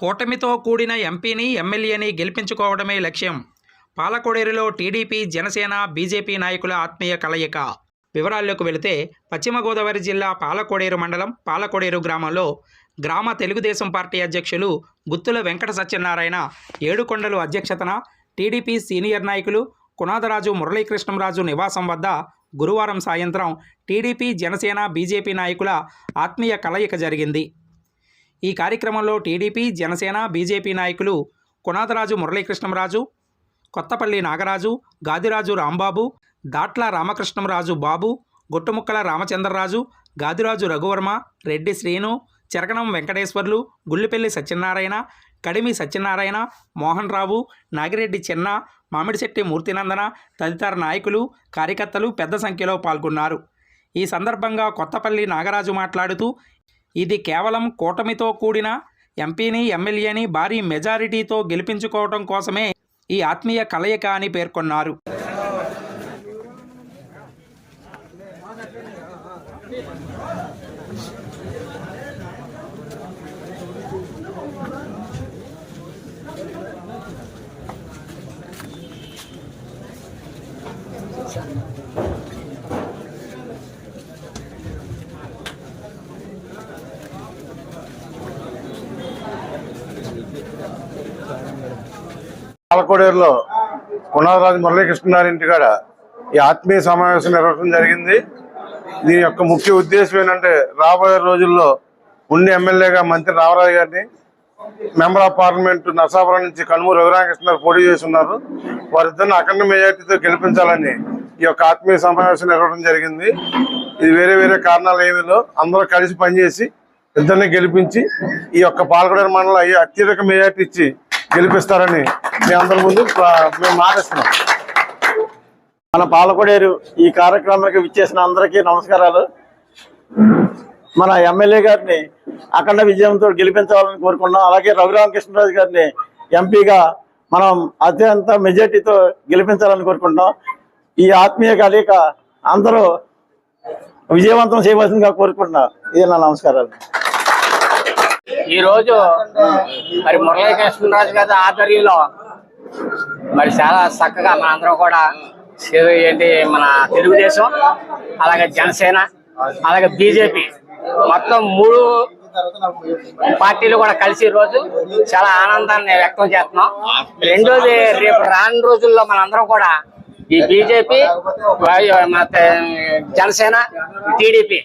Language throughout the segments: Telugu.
కూటమితో కూడిన ఎంపీని ఎమ్మెల్యేని గెలిపించుకోవడమే లక్ష్యం. పాలకొడేరులో టీడీపీ జనసేన బీజేపీ నాయకుల ఆత్మీయ కలయిక. వివరాల్లోకి వెళితే పశ్చిమ గోదావరి జిల్లా పాలకొడేరు మండలం పాలకొడేరు గ్రామంలో గ్రామ తెలుగుదేశం పార్టీ అధ్యక్షులు గుత్తుల వెంకట సత్యనారాయణ ఏడుకొండలు అధ్యక్షతన టీడీపీ సీనియర్ నాయకులు కునాదరాజు మురళీకృష్ణంరాజు నివాసం వద్ద గురువారం సాయంత్రం టీడీపీ జనసేన బీజేపీ నాయకుల ఆత్మీయ కలయిక జరిగింది. ఈ కార్యక్రమంలో టీడీపీ జనసేన బీజేపీ నాయకులు కునాదరాజు మురళీకృష్ణంరాజు కొత్తపల్లి నాగరాజు గాదిరాజు రాంబాబు దాట్ల రామకృష్ణంరాజు బాబు గుట్టుముక్కల రామచంద్రరాజు గాదిరాజు రఘువర్మ రెడ్డి శ్రీను చెరకణం వెంకటేశ్వర్లు గుల్లిపల్లి సత్యనారాయణ కడిమి సత్యనారాయణ మోహన్ రావు నాగిరెడ్డి చిన్న మామిడిశెట్టి మూర్తినందన తదితర నాయకులు కార్యకర్తలు పెద్ద సంఖ్యలో పాల్గొన్నారు. ఈ సందర్భంగా కొత్తపల్లి నాగరాజు మాట్లాడుతూ ఇది కేవలం కూటమితో కూడిన ఎంపీని ఎమ్మెల్యేని భారీ మెజారిటీతో గెలిపించుకోవడం కోసమే ఈ ఆత్మీయ కలయిక అని పేర్కొన్నారు. పాలకోడేరులో కుణాలరాజు మురళీకృష్ణగారి ఇంటికాడ ఈ ఆత్మీయ సమావేశం నిర్వహించడం జరిగింది. దీని యొక్క ముఖ్య ఉద్దేశం ఏంటంటే రాబోయే రోజుల్లో ఉండి ఎమ్మెల్యేగా మంత్రి రామరాజు గారిని మెంబర్ ఆఫ్ పార్లమెంట్ నర్సాపురం నుంచి కనుమూరు రఘురామకృష్ణ గారు పోటీ చేస్తున్నారు. వారిద్దరిని అఖండ మెజార్టీతో గెలిపించాలని ఈ యొక్క ఆత్మీయ సమావేశం నిర్వహించడం జరిగింది. ఇది వేరే వేరే కారణాలు ఏమిలో అందరూ కలిసి పనిచేసి ఇద్దరిని గెలిపించి ఈ యొక్క పాలకొడేరు మండలం అత్యధిక మెజార్టీ ఇచ్చి గెలిపిస్తారని మీ అందరి ముందు మేము మాటిస్తున్నాం మన పాలకొడేరు ఈ కార్యక్రమానికి విచ్చేసిన అందరికీ నమస్కారాలు. మన ఎమ్మెల్యే గారిని అఖండ విజయంతో గెలిపించాలని కోరుకున్నాం అలాగే రఘురామకృష్ణరాజు గారిని ఎంపీగా మనం అత్యంత మెజార్టీతో గెలిపించాలని కోరుకుంటున్నాం. ఈ ఆత్మీయ కలయిక అందరూ విజయవంతం చేయవలసిందిగా కోరుకుంటున్నాం. ఇది నా నమస్కారాలు. ఈ రోజు మరి మురళీకృష్ణరాజు గారి ఆధ్వర్యంలో మరి చాలా చక్కగా మనందరం కూడా ఏంటి మన తెలుగుదేశం అలాగే జనసేన అలాగే బీజేపీ మొత్తం మూడు పార్టీలు కూడా కలిసి రోజు చాలా ఆనందాన్ని వ్యక్తం చేస్తున్నాం. రెండోది రేపు రాను రోజుల్లో మనందరం కూడా ఈ బీజేపీ జనసేన టీడీపీ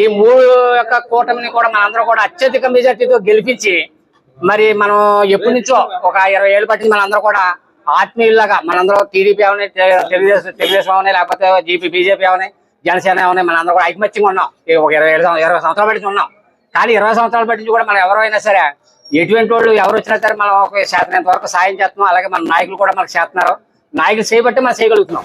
ఈ మూడు యొక్క కూటమిని కూడా మనందరం కూడా అత్యధిక మెజార్టీతో గెలిపించి మరి మనం ఎప్పటి నుంచో ఒక ఇరవై ఏళ్ళు పట్టింది మనందరం కూడా ఆత్మీయులాగా మనందరం టీడీపీ అవని తెలుగుదేశం తెలుగుదేశం అవని లేకపోతే జీపీ బీజేపీ అవని జనసేన అవని మనందరం కూడా ఐకమత్యంగా ఉన్నాం. ఒక ఇరవై ఏడు ఇరవై సంవత్సరాలు పట్టించి ఉన్నాం. కానీ ఇరవై సంవత్సరాలు పట్టించి కూడా మనం ఎవరైనా సరే ఎటువంటి వాళ్ళు ఎవరు వచ్చినా సరే మనం ఒక శాతం వరకు సాయం చేస్తున్నాం అలాగే మన నాయకులు కూడా మనకు చేస్తున్నారు. నాయకులు చేయబట్టి మనం చేయగలుగుతున్నాం.